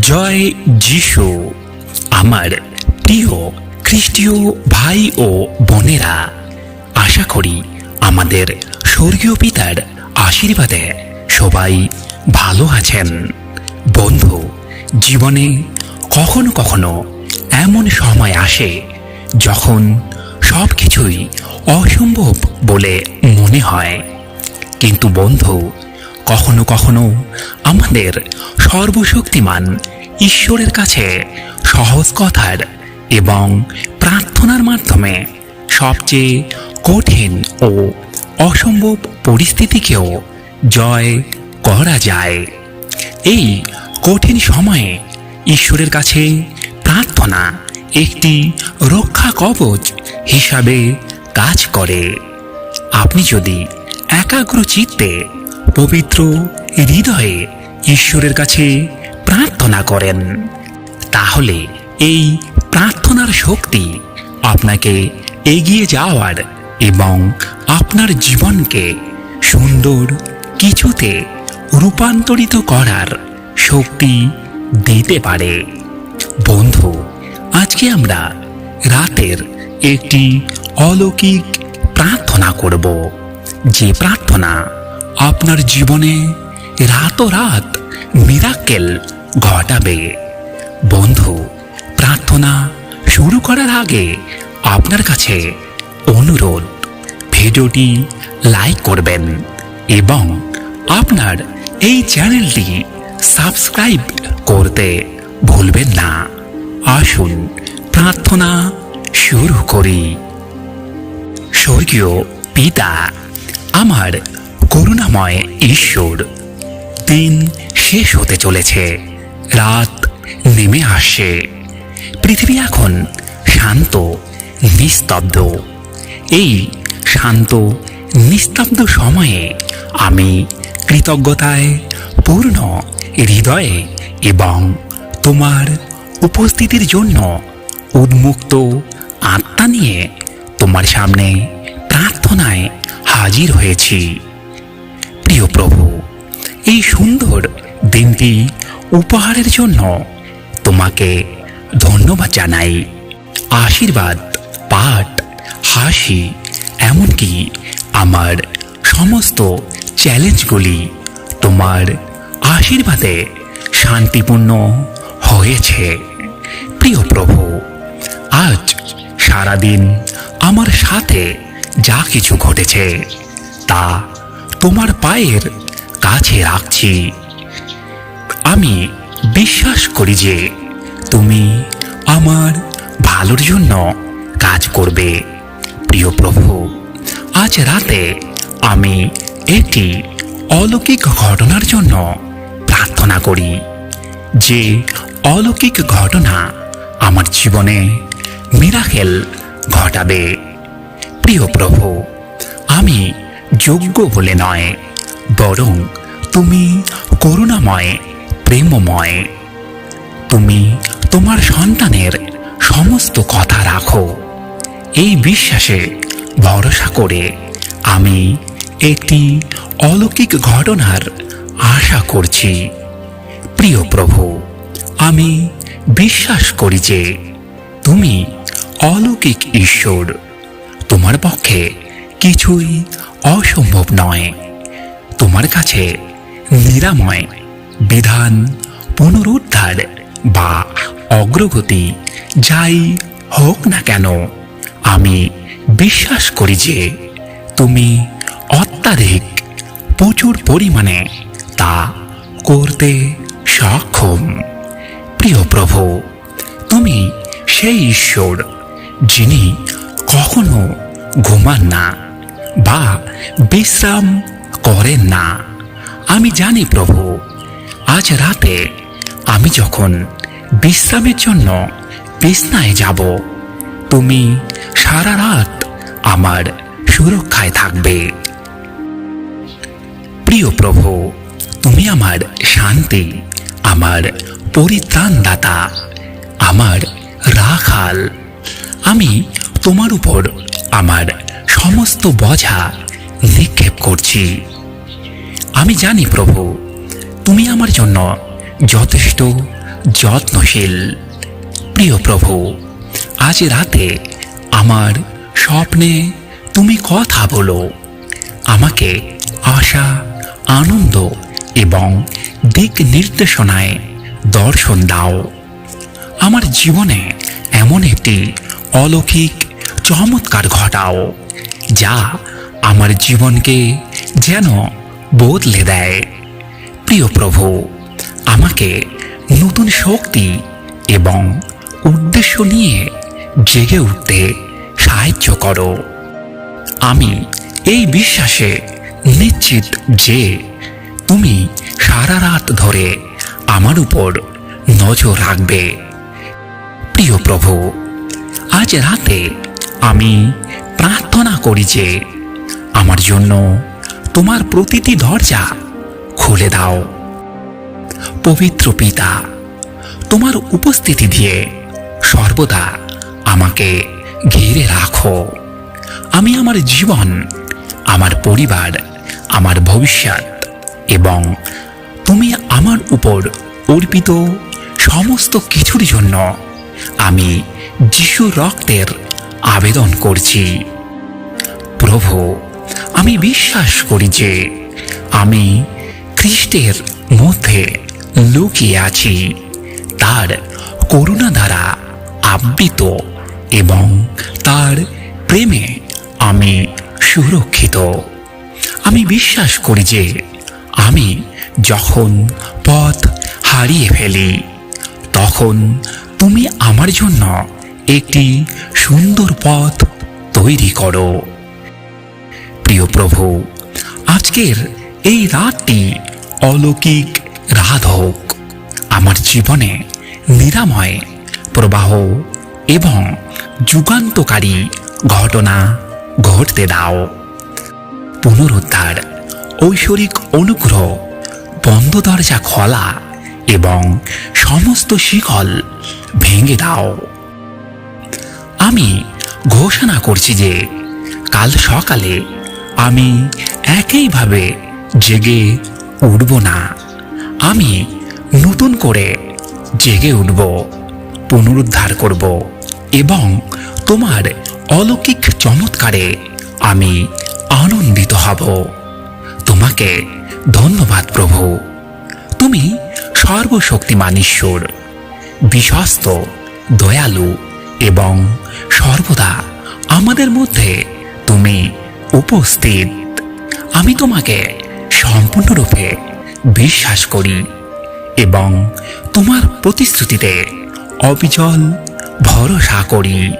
জয় যিশু, আমার প্রিয় খ্রিস্টীয় ভাই ও বোনেরা, আশা করি আমাদের স্বর্গীয় পিতার আশীর্বাদে সবাই ভালো আছেন। বন্ধু, জীবনে কখনো কখনো এমন সময় আসে যখন সব কিছুই অসম্ভব বলে মনে হয়। কিন্তু বন্ধু কখনো কখনো আমাদের সর্বশক্তিমান ঈশ্বরের কাছে সহজ কথার এবং প্রার্থনার মাধ্যমে সবচেয়ে কঠিন ও অসম্ভব পরিস্থিতিকেও জয় করা যায়। এই কঠিন সময়ে ঈশ্বরের কাছে প্রার্থনা একটি রক্ষা কবচ হিসাবে কাজ করে। আপনি যদি একাগ্র চিত্তে পবিত্র হৃদয়ে ঈশ্বরের কাছে প্রার্থনা করেন। তাহলে এই প্রার্থনার শক্তি আপনাকে এগিয়ে যাওয়ার এবং আপনার জীবনকে সুন্দর কিছুতে রূপান্তরিত করার শক্তি দিতে পারে। বন্ধু, আজকে আমরা রাতের একটি অলৌকিক প্রার্থনা করব। যে প্রার্থনা আপনার জীবনে রাতোরাত মিরাক্কেল ঘটাবে। বন্ধু, প্রার্থনা শুরু করার আগে আপনার কাছে অনুরোধ, ভিডিওটি লাইক করবেন এবং আপনার এই চ্যানেলটি সাবস্ক্রাইব করতে ভুলবেন না। আসুন, প্রার্থনা শুরু করি। স্বর্গীয় পিতা, আমার করুণাময় ঈশ্বর। দিন শেষ হতে চলেছে, রাত নেমে আসছে। পৃথিবী এখন শান্ত, নিস্তব্ধ। এই শান্ত, নিস্তব্ধ সময়ে আমি কৃতজ্ঞতায়, পূর্ণ হৃদয়ে এবং তোমার উপস্থিতির জন্য উন্মুক্ত আত্মা নিয়ে তোমার সামনে প্রার্থনায় হাজির হয়েছি। প্রিয় প্রভু, এই সুন্দর দিনটি উপহারের জন্য তোমাকে ধন্যবাদ জানাই। আশীর্বাদ, পাঠ, হাসি, এমনকি আমার সমস্ত চ্যালেঞ্জগুলি তোমার আশীর্বাদে শান্তিপূর্ণ হয়েছে। প্রিয় প্রভু, আজ সারাদিন আমার সাথে যা কিছু ঘটেছে তা তোমার পায়ের কাছে রাখছি। আমি বিশ্বাস করি যে তুমি আমার ভালোর জন্য কাজ করবে। প্রিয় প্রভু, আজ রাতে আমি একটি অলৌকিক ঘটনার জন্য প্রার্থনা করি, যে অলৌকিক ঘটনা আমার জীবনে মিরাকেল ঘটাবে। প্রিয় প্রভু, আমি যোগ্য বলে নয়, বরং তুমি করুণাময়, প্রেমময়। তুমি তোমার সন্তানের সমস্ত কথা রাখো। এই বিশ্বাসে ভরসা করে আমি একটি অলৌকিক ঘটনার আশা করছি। প্রিয় প্রভু, আমি বিশ্বাস করি যে তুমি অলৌকিক ঈশ্বর। তোমার পক্ষে কিছুই অসম্ভব নয়। তোমার কাছে নিরাময়, বিধান, পুনরুদ্ধার বা অগ্রগতি যাই হোক না কেন, আমি বিশ্বাস করি যে তুমি অত্যাধিক প্রচুর পরিমাণে তা করতে সক্ষম। প্রিয় প্রভু, তুমি সেই ঈশ্বর যিনি কখনো ঘুমান না। বা বিশ্রাম করেন না। আমি জানি প্রভু, আজ রাতে আমি যখন বিশ্রামের জন্য বিছনায় যাব, তুমি সারা রাত আমার সুরক্ষায় থাকবে। প্রিয় প্রভু, তুমি আমার শান্তি, আমার পরিত্রাণদাতা, আমার রাখাল। আমি তোমার উপর আমার সমস্ত বোঝা নিক্ষেপ করছি। আমি জানি প্রভু, তুমি আমার জন্য যথেষ্ট যত্নশীল। প্রিয় প্রভু, আজ রাতে আমার স্বপ্নে তুমি কথা বলো। আমাকে আশা, আনন্দ এবং দিক নির্দেশনায় দর্শন দাও। আমার জীবনে এমন একটি অলৌকিক, চমৎকার ঘটাও। যা আমার জীবনকে যেন বদলে দেয়। প্রিয় প্রভু, আমাকে নতুন শক্তি এবং উদ্দেশ্য নিয়ে জেগে উঠতে সাহায্য করো। আমি এই বিশ্বাসে নিশ্চিত যে তুমি সারা রাত ধরে আমার উপর নজর রাখবে। প্রিয় প্রভু, আজ রাতে আমি প্রার্থনা করি যে আমার জন্য তোমার প্রতিটি দরজা খুলে দাও। পবিত্র পিতা, তোমার উপস্থিতি দিয়ে সর্বদা আমাকে ঘিরে রাখো। আমি আমার জীবন, আমার পরিবার, আমার ভবিষ্যৎ এবং তুমি আমার উপর অর্পিত সমস্ত কিছুর জন্য আমি যিশুর রক্তের আবেদন করছি। প্রভু, আমি বিশ্বাস করি যে আমি খ্রিস্টের মধ্যে লুকিয়ে আছি। তার করুণা দ্বারা আবৃত এবং তার প্রেমে আমি সুরক্ষিত। আমি বিশ্বাস করি যে আমি যখন পথ হারিয়ে ফেলি, তখন তুমি আমার জন্য একটি সুন্দর পথ তৈরি করো। প্রিয় প্রভু, আজকের এই রাতটি অলৌকিক রাত হোক আমার জীবনে নিরাময়, প্রবাহ এবং যুগান্তকারী ঘটনা ঘটতে দাও। পুনরুদ্ধার, ঐশ্বরিক অনুগ্রহ, বন্ধ দরজা খোলা এবং সমস্ত শিকল ভেঙে দাও। আমি ঘোষণা করছি যে কাল সকালে আমি একইভাবে জেগে উঠব না। আমি নতুন করে জেগে উঠব, পুনরুদ্ধার করব এবং তোমার অলৌকিক চমৎকারে আমি আনন্দিত হব। তোমাকে ধন্যবাদ প্রভু। তুমি সর্বশক্তিমান ঈশ্বর, বিশ্বস্ত, দয়ালু এবং সর্বদা আমাদের মধ্যে তুমি উপস্থিত। আমি তোমাকে সম্পূর্ণরূপে বিশ্বাস করি এবং তোমার প্রতিশ্রুতিতে অবিচল ভরসা করি।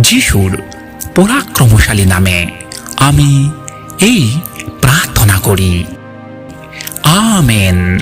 যিশুর পরাক্রমশালী নামে আমি এই প্রার্থনা করি। আমেন।